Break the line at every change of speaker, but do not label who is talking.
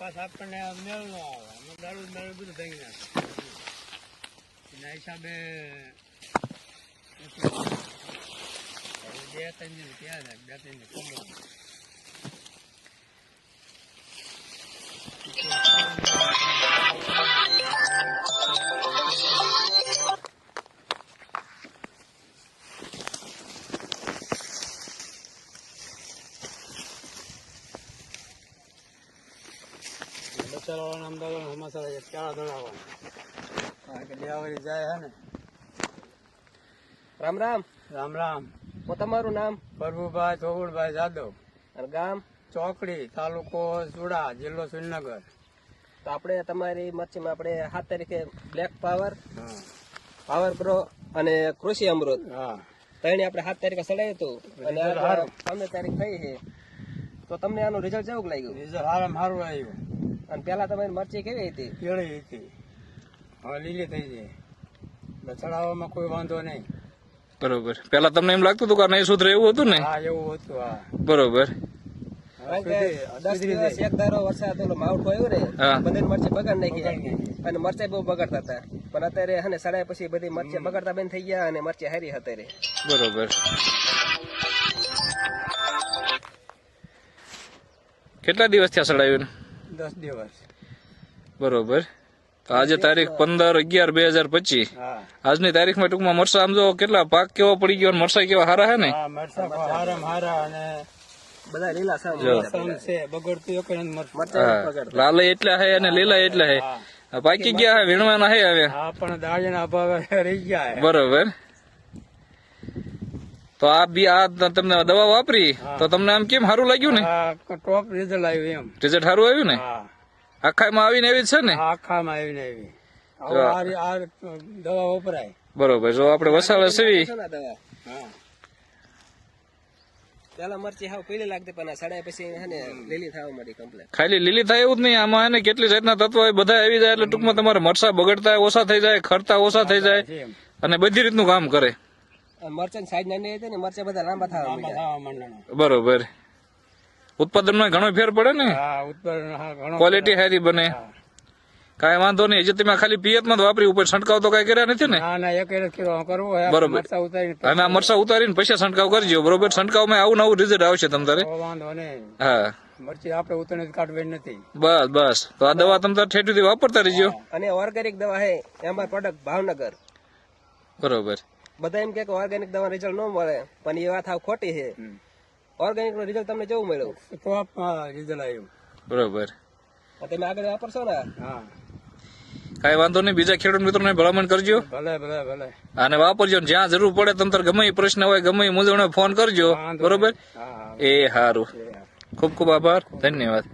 કપાસ આપણને મેળ નો આવે અમે દારૂ દારૂ બધું ભાંગી નાખે એના હિસાબે બે ત્રણ દિન ત્યાં બે ત્રણ દિન બચારાવાળાને અમદાવાદ દોડાવવાના કારણ કે દેવાળી જાય હે ને.
રામ રામ.
રામ રામ.
હું તમારું નામ?
પ્રભુભાઈ ચોગુડભાઈ જાદવ.
ગામ?
ચોકડી તાલુકો ચુડા જિલ્લો શ્રીનગર
તો આપણે તમારી મચ્છીમાં આપણે સાત તારીખે બ્લેક પાવર
હા.
પાવર પ્રો અને કૃષિ અમૃત.
હા.
ત્રણે આપણે સાત તારીખે ચડાવ્યું હતું. અને પંદર તારીખ થઈ છે. તો તમને આનું રિઝલ્ટ કેવું લાગ્યું?
રિઝલ્ટ સારામાં સારું આવ્યું.
અને પેલા તમારી મરચી કેવી હતી?
કેળી હતી. હવે લીલી થઈ છે ચડાવવામાં કોઈ વાંધો નહીં.
બરોબર. પેલા તમને એમ લાગતું હતું કે નહીં સુધરે એવું હતું ને?
હા એવું હતું હા.
બરોબર.
દસ દિવસ એક ધારો વરસાદ ઓલો માવઠું આવ્યું ને
હા.
બધી મરચી બગાડ નાખી. અને મરચાઈ બહુ બગાડતા હતા. પણ અત્યારે હે ને સડાય પછી બધી મરચી બગાડતા બંધ થઈ ગયા અને મરચી હારી અત્યારે
બરોબર. કેટલા દિવસ થયા સડાયું
દસ દિવસ.
બરોબર. આજે તારીખ પંદર અગિયાર બે હજાર પચીસ.
હા.
આજની તારીખમાં ટૂંકમાં મરસા આમ જો કેટલા પાક કેવો પડી ગયો અને મરસા કેવા હારા હે ને?
હા હારા અને
બધા લીલા સામ
લસણ છે બગડતું એક નથી મરચું.
મરચા
હા.
બગાડતા.
લાલ એટલા હે અને લીલા એટલા હે. પાકી ગયા હે વીણવાના હે હવે.
હા પણ દાળીના અભાવે રહી ગયા
બરોબર. તો આ બી આ તમને દવા વાપરી? તો તમને આમ કેમ સારું લાગ્યું ને?
ટોપ રિઝલ્ટ આવ્યું એમ.
રિઝલ્ટ સારું આવ્યું ને?
હા.
આખામાં આવીને એવી છે ને?
આખામાં આવીને એવી આ દવા વપરાય.
બરોબર. જો આપણે વસાવે સીવી.
છે ને આ દવા?
હા.
પેલા મરચી હાવ પીલી લાગતી પણ આ સડાય પછી હે ને લીલી થવા માંડી કમ્પ્લેટ
ખાલી લીલી થાય એવું જ નહીં. આમાં હે કેટલી જાતના તત્વ હોય બધા આવી જાય એટલે ટૂંકમાં તમારે મરસા બગડતા ઓછા થઈ જાય ખરતા ઓછા થઈ જાય અને બધી રીતનું કામ કરે.
મરચાં સાઈઝ નાની હતી ને મરચાં બધા લાંબા થવા માંડ્યા.
બરોબર. ઉત્પાદનમાં ઘણો ફેર પડે ને?
ઉત્પાદન હા ઘણો
ક્વોલિટી સારી બને. કઈ વાંધો નહીં. હજી તમે ખાલી પિયતમાં જ વાપરી ઉપર છંટકાવ તો કઈ કર્યા નથી ને? બરોબર.
મરચા ઉતારીને
અમે આ મરસા ઉતારીને પછી છંટકાવ કરજો બરોબર? છંટકાવમાં આવું નવું રિઝલ્ટ આવશે
તમારે વાંધો નહીં.
હા.
મરચી આપણે ઉતારીને કાઢવી નથી.
બસ બસ. તો આ દવા તમ ઠેઠીથી વાપરતા રહીજો.
અને ઓર્ગેનિક દવા હે એમાં પ્રોડક્ટ ભાવનગર.
બરોબર.
બધા એમ કે ઓર્ગેનિક દવા રિઝલ્ટ ન મળે પણ એ વાત હાવ ખોટી છે. ઓર્ગેનિકનું રિઝલ્ટ તમને જેવું મળ્યું?
રિઝલ્ટ આવ્યું.
બરોબર.
તમે આગળ વાપરશો ને?
હા.
કાંઈ વાંધો નહીં બીજા ખેડૂત મિત્રોને ભલામણ કરજો.
ભલે ભલે ભલે.
અને વાપરજો જ્યાં જરૂર પડે તમ ગમે એ પ્રશ્ન હોય ગમે એ મૂંઝવણ ફોન કરજો. બરોબર? એ સારું ખૂબ ખૂબ આભાર. ધન્યવાદ.